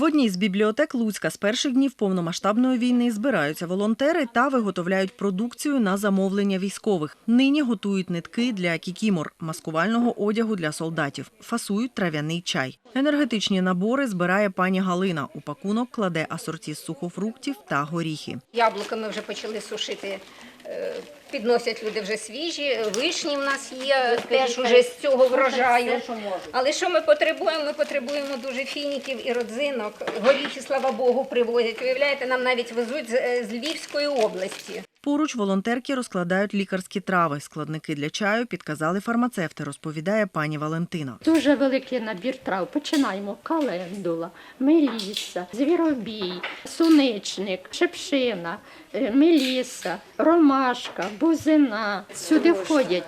В одній з бібліотек Луцька з перших днів повномасштабної війни збираються волонтери та виготовляють продукцію на замовлення військових. Нині готують нитки для кікімор, маскувального одягу для солдатів, фасують трав'яний чай. Енергетичні набори збирає пані Галина. У пакунок кладе асорті з сухофруктів та горіхи. Яблука ми вже почали сушити. Підносять люди вже свіжі, вишні в нас є теж уже з цього врожаю. Але що ми потребуємо? Ми потребуємо дуже фініків і родзинок. Горіхи, слава Богу, привозять. Уявляєте, нам навіть везуть з, е, з Львівської області. Поруч волонтерки розкладають лікарські трави. Складники для чаю підказали фармацевти, розповідає пані Валентина. Дуже великий набір трав. Починаємо календула, меліса, звіробій, суничник, шепшина, е, меліса, ромашка, бузина. Сюди входять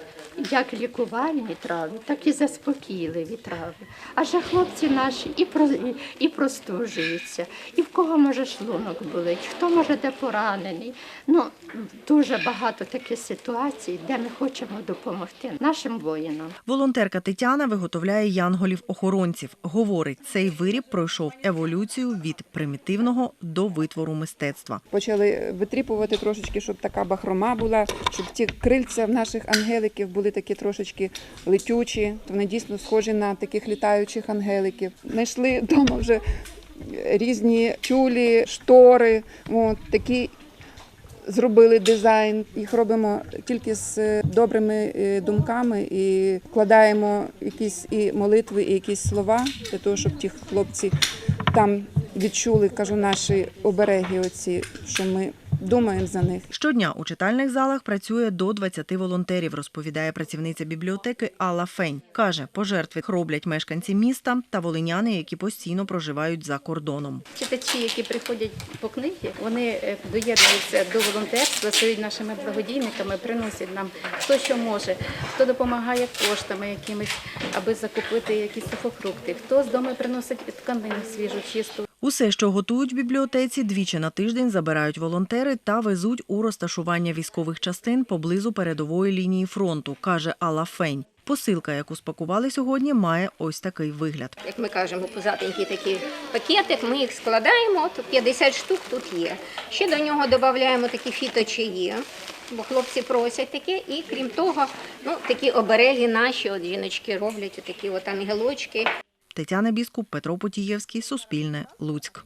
як лікувальні трави, так і заспокійливі трави. Адже хлопці наші і, про, і, і простужуються, і в кого може шлунок болить, хто може де поранений. Ну, дуже багато таких ситуацій, де ми хочемо допомогти нашим воїнам. Волонтерка Тетяна виготовляє янголів-охоронців. Говорить, цей виріб пройшов еволюцію від примітивного до витвору мистецтва. Почали витріпувати трошечки, щоб така бахрома була, щоб ті крильця в наших ангеликів були такі трошечки летючі, вони дійсно схожі на таких літаючих ангеликів. Знайшли вдома вже різні тюлі, штори, от, такі зробили дизайн. Їх робимо тільки з е, добрими е, думками і вкладаємо якісь і молитви, і якісь слова для того, щоб ті хлопці там відчули, кажу, наші обереги, оці, що ми думаємо за них. Щодня у читальних залах працює до 20 волонтерів, розповідає працівниця бібліотеки Алла Фень. Каже, пожертви роблять мешканці міста та волиняни, які постійно проживають за кордоном. Читачі, які приходять по книги, вони е, доєднуються до волонтерства, стають нашими благодійниками, приносять нам хто що може, хто допомагає коштами якимись, аби закупити якісь сухофрукти, хто з дому приносить тканину свіжу, чисту. Усе, що готують в бібліотеці, двічі на тиждень забирають волонтери та везуть у розташування військових частин поблизу передової лінії фронту, каже Алла Фень. Посилка, яку спакували сьогодні, має ось такий вигляд. Як ми кажемо, позатенький такий пакетик, ми їх складаємо, тут 50 штук тут є. Ще до нього додаємо такі фіточаї, бо хлопці просять таке. І крім того, ну, такі обереги наші, от жіночки роблять, такі от ангелочки. Тетяна Біскуп, Петро Потієвський, Суспільне, Луцьк.